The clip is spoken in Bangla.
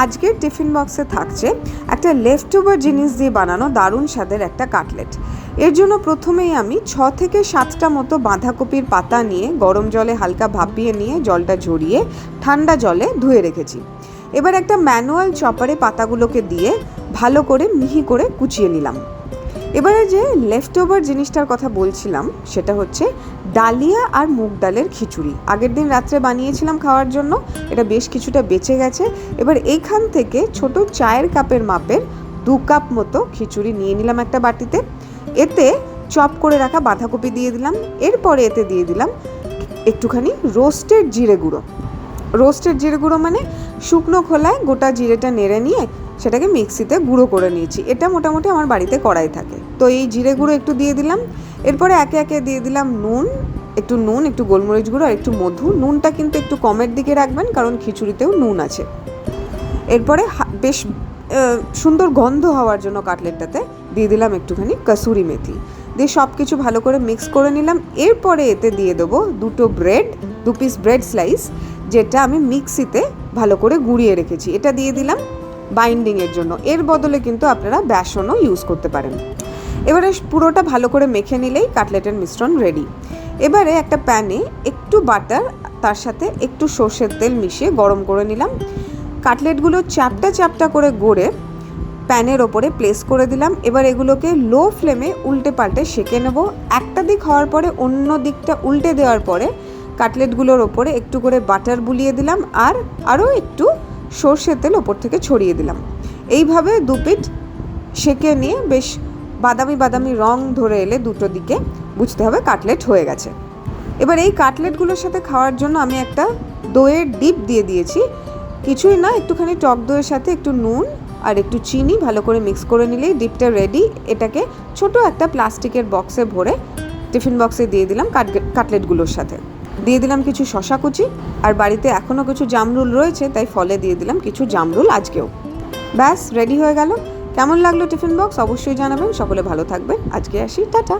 আজকের টিফিন বক্সে থাকছে একটা লেফট ওভার জিনিস দিয়ে বানানো দারুণ স্বাদের একটা কাটলেট। এর জন্য প্রথমেই আমি ছ থেকে সাতটা মতো বাঁধাকপির পাতা নিয়ে গরম জলে হালকা ভাপিয়ে নিয়ে জলটা ঝরিয়ে ঠান্ডা জলে ধুয়ে রেখেছি। এবার একটা ম্যানুয়াল চপারে পাতাগুলোকে দিয়ে ভালো করে মিহি করে কুচিয়ে নিলাম। এবারে যে লেফট ওভার জিনিসটার কথা বলছিলাম, সেটা হচ্ছে ডালিয়া আর মুগ ডালের খিচুড়ি। আগের দিন রাত্রে বানিয়েছিলাম খাওয়ার জন্য, এটা বেশ কিছুটা বেঁচে গেছে। এবার এইখান থেকে ছোট চায়ের কাপের মাপের দু কাপ মতো খিচুড়ি নিয়ে নিলাম একটা বাটিতে। এতে চপ করে রাখা বাঁধাকপি দিয়ে দিলাম। এরপরে এতে দিয়ে দিলাম একটুখানি রোস্টেড জিরে গুঁড়ো। রোস্টেড জিরে গুঁড়ো মানে শুকনো খোলায় গোটা জিরেটা নেড়ে নিয়ে সেটাকে মিক্সিতে গুঁড়ো করে নিয়েছি। এটা মোটামুটি আমার বাড়িতে কড়াই থাকে। তো এই জিরে গুঁড়ো একটু দিয়ে দিলাম। এরপরে একে একে দিয়ে দিলাম নুন, একটু নুন, একটু গোলমরিচ গুঁড়ো আর একটু মধু। নুনটা কিন্তু একটু কমের দিকে রাখবেন কারণ খিচুড়িতেও নুন আছে। এরপরে বেশ সুন্দর গন্ধ হওয়ার জন্য কাটলেটটাতে দিয়ে দিলাম একটুখানি কসুরি মেথি। দিয়ে সব কিছু ভালো করে মিক্স করে নিলাম। এরপরে এতে দিয়ে দেবো দুটো ব্রেড, দু পিস ব্রেড স্লাইস, যেটা আমি মিক্সিতে ভালো করে গুঁড়িয়ে রেখেছি। এটা দিয়ে দিলাম বাইন্ডিংয়ের জন্য। এর বদলে কিন্তু আপনারা বেসনও ইউজ করতে পারেন। এবারে পুরোটা ভালো করে মেখে নিলেই কাটলেটের মিশ্রণ রেডি এবারে একটা প্যানে একটু বাটার তার সাথে একটু সর্ষের তেল মিশিয়ে গরম করে নিলাম। কাটলেটগুলো চ্যাপটা চ্যাপটা করে গড়ে প্যানের ওপরে প্লেস করে দিলাম। এবার এগুলোকে লো ফ্লেমে উল্টে পাল্টে সেঁকে নেব। একটা দিক হওয়ার পরে অন্য দিকটা উল্টে দেওয়ার পরে কাটলেটগুলোর ওপরে একটু করে বাটার বুলিয়ে দিলাম আর আরও একটু সর্ষের তেল ওপর থেকে ছড়িয়ে দিলাম। এইভাবে দু পিঠ সেঁকে নিয়ে বেশ বাদামি বাদামি রং ধরে এলে দুটো দিকে বুঝতে হবে কাটলেট হয়ে গেছে। এবার এই কাটলেটগুলোর সাথে খাওয়ার জন্য আমি একটা দইয়ের ডিপ দিয়ে দিয়েছি। কিছুই না, একটুখানি টক দইয়ের সাথে একটু নুন আর একটু চিনি ভালো করে মিক্স করে নিলেই ডিপটা রেডি এটাকে ছোট একটা প্লাস্টিকের বক্সে ভরে টিফিন বক্সে দিয়ে দিলাম কাট- কাটলেটগুলোর সাথে। দিয়ে দিলাম কিছু শশা কুচি আর বাড়িতে এখনও কিছু জামরুল রয়েছে, তাই ফলে দিয়ে দিলাম কিছু জামরুল আজকেও। ব্যাস রেডি হয়ে গেল। কেমন লাগল টিফিন বক্স? অবশ্যই জানাবেন। সকলে ভালো থাকবেন। আজকে আসি। টাটা।